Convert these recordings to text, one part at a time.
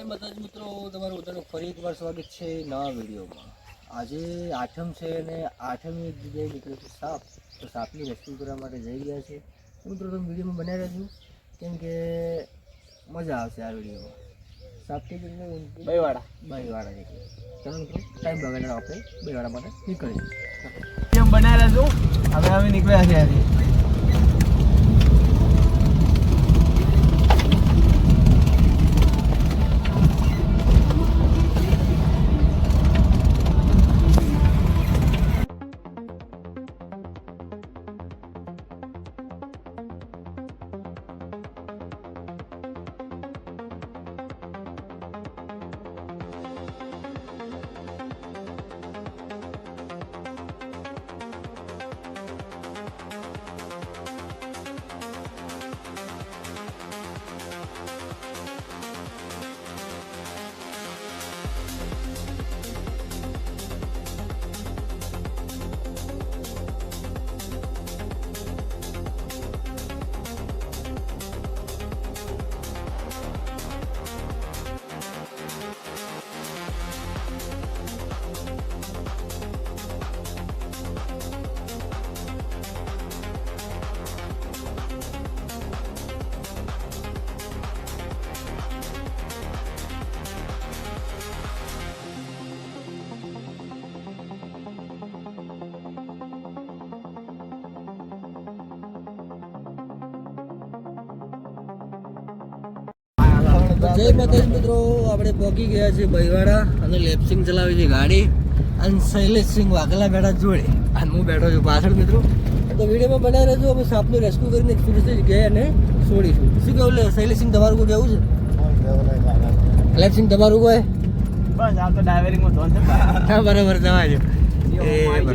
જય માતાજી મિત્રો તમારું બધાનું ફરી એકવાર સ્વાગત છે નવા વિડીયોમાં. આજે આઠમ છે અને આઠમની જગ્યાએ નીકળ્યો છે સાપ તો સાપની રેસ્ક્યુ કરવા માટે જઈ રહ્યા છે. મિત્રો તમે વિડીયોમાં બનાવી રહેજો કેમ કે મજા આવશે આ વિડીયોમાં. સાપથી ભાઈવાડા બાઈવાળા નીકળે ચાલો મિત્રો ટાઈમ બગાડ્યો આપણે બાઈવાળા માટે નીકળીશું. કેમ બનાવેલા છું? હવે અમે નીકળ્યા છીએ આજે. જય માતાજી મિત્રો આપણે પહોંચી ગયા છે બૈવાડા અને લેપસિંગ ચલાવે છે ગાડી અને શૈલેષસિંહ વાઘેલા બેઠા જોડે. અને હું બેઠો છું પાછળ મિત્રો. તો વિડીયોમાં બનાવી રહેજો અમે સાપનું રેસ્ક્યુ કરીને સુરત ગયા અને છોડીશું. શું કેવું લે શૈલેષસિંહ તમારું કોઈ કેવું છે? લેપસિંગ તમારું કોઈ? બસ આ તો ડાયવરિંગમાં ધોન છે. હા બરાબર જવાજો એ બરાબર.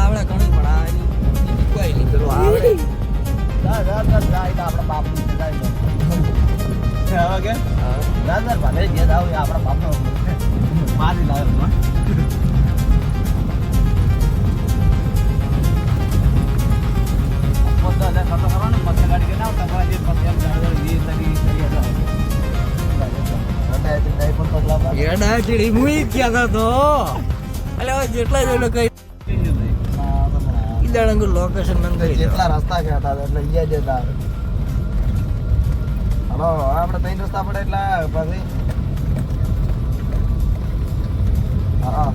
આવડે ઘણું કોઈ નહીં. પેલું આવડે. આપણા બાપ હવે ખતો કરવાનો પછી ગાડી કે ના તમારે જે કરી તો એટલે જેટલા જણો કઈ ઈદાણંગુ લોકેશન કરી જેટલા રસ્તા ગયા હતા એટલે અહીંયા જતા હલો આપણે ત્રણ રસ્તા પડે એટલે પછી. હા.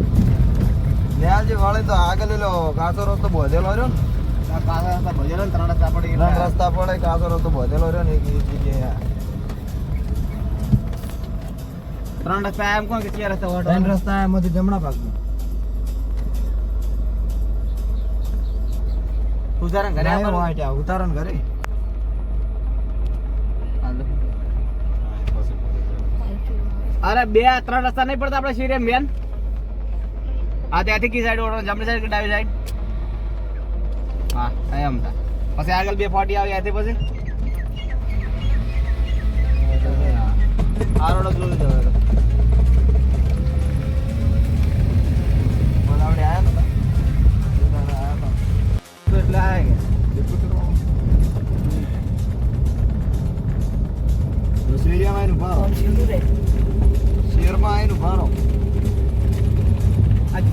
ન્યાલજી વાળે તો આગળ લો કાચો રસ્તો બોધેલો રહ્યો ને? કાચો રસ્તા બોધેલો ને ત્રણ રસ્તા પડી ત્રણ રસ્તા પડે કાચો રસ્તો બોધેલો રહ્યો ને એક જગ્યાએ. ત્રણ રસ્તા એમ કોણ કે ચાર રસ્તા ત્રણ રસ્તા એમાંથી જમણા ભાગમાં. ઉતારણ ઘરે ઉતારણ ઘરે અરે બે ત્રણ રસ્તા નહીં પડતા આપણે શિરે બેન હા ત્યાંથી કી સાઈડ ઓળો જમણી સાઈડ કે ડાબી સાઈડ હા એમ તા પછી આગળ બે ફોટી આવે ત્યાંથી પછી?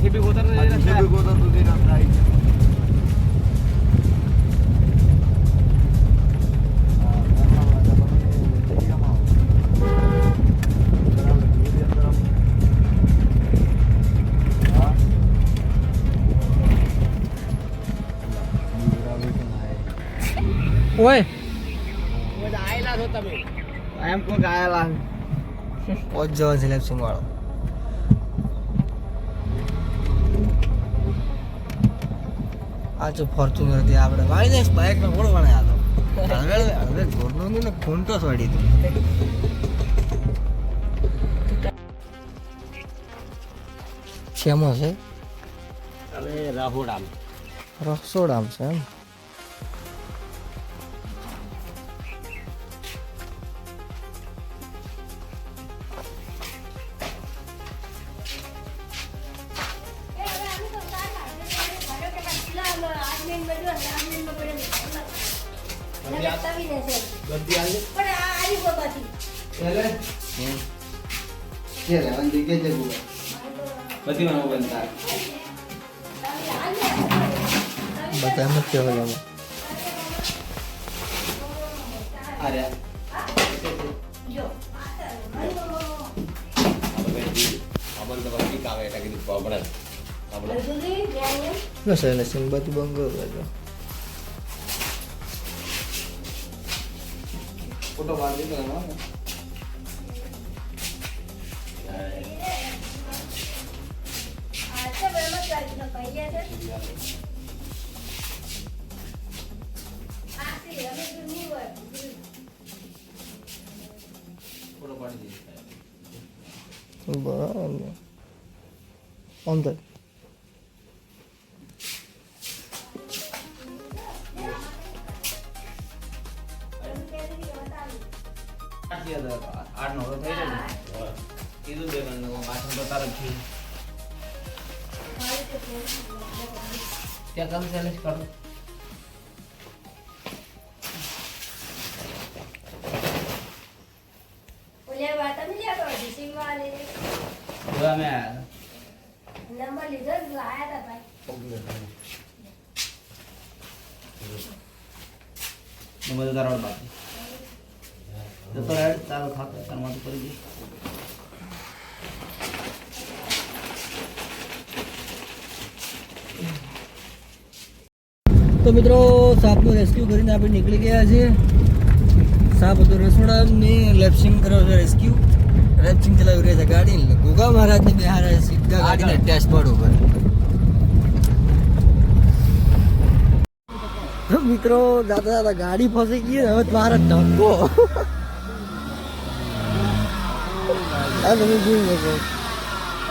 આ જીસીબી ગોતર જીસીબી ગોતર સુધી રસ્તા આવી ઓય એમ કોક આયેલા ઓજ જવા છે લેપસિંગ વાળો આ જો ફોર્ચ્યુનર હતી આપણે વાળી દઈશ બાઇકમાં કોણ વણાય આ તો. હવે હવે ઘોડનો ને ખૂંટો છોડી દીધું શેમો છે? હવે રાહુડામ રસોડામ છે એમ? બધી જ કહેવાય. અરે જો તો બધી કાવે એટલે કીધું પાપડા પાપડા હરગુજી જ્ઞાન બસ એટલે સિંગ બધું બંગો બધો ફોટો પાડી દીધો એનો. આ છે બરાબર ચાલી તો કહીએ છે? આ છે પાછળ તો તાર જ ત્યાં કામ ચાલે છે કરો નંબર લીધો જ લાયા હતા ભાઈ. નંબર તો તારા બાકી. જતો રહે તારો ખાતો તારમાં કરી પડી તો મિત્રો સાપનું રેસ્ક્યુ કરીને આપણે નીકળી ગયા છીએ. સાપ હતો રસોડાની લેફ્ટિંગ કરો છે રેસ્ક્યુ લેપ્સિંગ ચલાવી રહ્યા છે ગાડી. ગોગા મહારાજને બિહાર સીધા ગાડીને ડેશબોર્ડ ઉપર. તો મિત્રો જાતા જાતા ગાડી ફસી ગઈ હવે મારા ધંધો. આ તમે જોઈ શકો.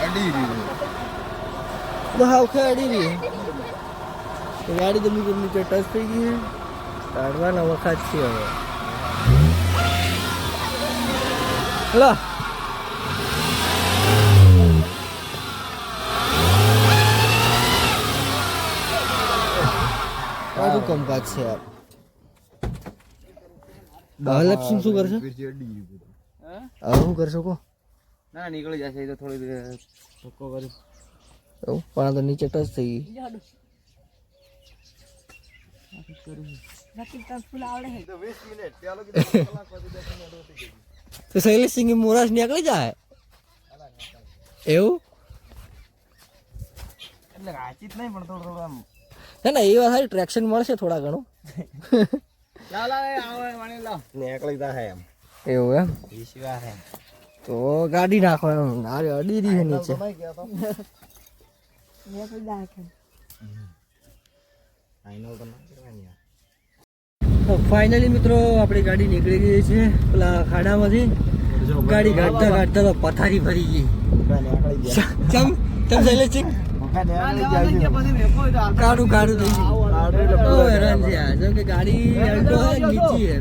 અડી રહ્યું. હાવ ખેડી રહી તો ગાડી તો બીજું નીચે ટચ થઈ ગઈ છે. કાઢવાના વખત છે હવે. લો આનું કામકાજ છે હવે શું કરશે? હવે શું કરશો કો ના નીકળી જશે તો થોડી ધક્કો કરી. પણ આ તો નીચે ટચ થઈ ગઈ. તો શૈલેષ સિંહ મોરાશ નીકળી જાય? એવું? એટલે રાચિત નહીં પણ થોડું થોડું આમ. ના ના એ વાત સારી ટ્રેક્શન મળશે થોડા ઘણું. નીકળી જાય એમ. એવું એમ? વીસ વાર એમ તો ગાડી નાખો એમ. નારે અડી રહી છે નીચે. ફાઇનલ તો ના કરવાની તો ફાઇનલી મિત્રો આપણી ગાડી નીકળી ગઈ છે. પેલા ખાડામાંથી. ગાડી ગાડતા ગાડતા તો પથારી ફરી ગઈ. ચમ ચમ શૈલેષ કાઢું કાઢું થઈ ગયું બહુ હેરાન છે આ જેમ કે ગાડી અડધો હોય નીચી હે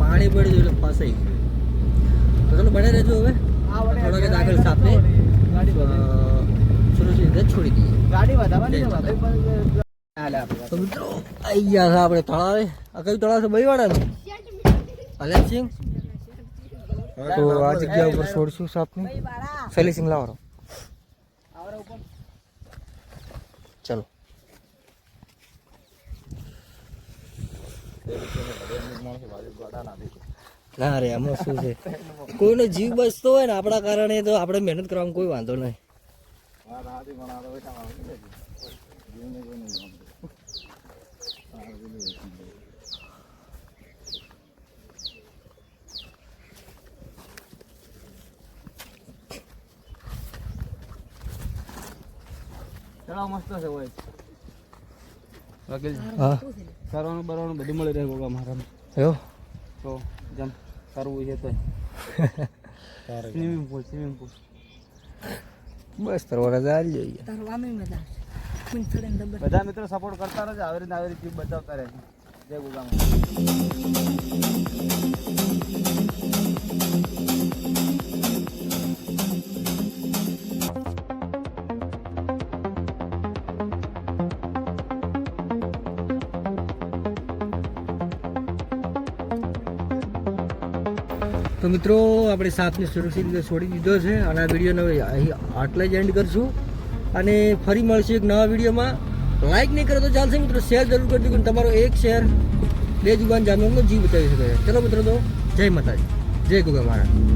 પાણી પડી ગયું એટલે ફસાઈ ગયું. તો ચલો બને રહેજો હવે. થોડોક દાખલ આગળ સાપને. આપણે તળાવે આ કયું તળાવ છે બઈવાડાનું અલ્યા સિંહ તો આ જગ્યા ઉપર છોડશું સાપને શૈલી સિંહ લાવો ચલો ના રે, આમાં શું છે? કોઈનો જીવ બચતો હોય ને આપણા કારણે તો આપણે મહેનત કરવામાં કોઈ વાંધો નહીં. ચલો મસ્ત છે હોય વકીલ હા કરવાનું બરવાનું બધું મળી રહે ગોગા મારા એવું તો જેમ કરવું છે તો સ્વિમિંગ પુલ સ્વિમિંગ પુલ બસ તરવારા જારી મજા બધા મિત્રો સપોર્ટ કરતા રહેજો આવી રીતે આવી રીતે બચાવતા રહે જય ગોગા તો મિત્રો, આપણે સાપને સુરક્ષિત રીતે છોડી દીધો છે અને આ વિડીયોને અહીં આટલા જ એન્ડ કરશું. અને ફરી મળશે એક નવા વિડીયોમાં. લાઇક નહીં કરો તો ચાલશે મિત્રો શેર જરૂર કરજો કે તમારો એક શેર બે જુબાન જાનવરનો જીવ બચાવી શકે છે. ચલો મિત્રો તો, જય માતાજી. જય ગુગા મહારાજ.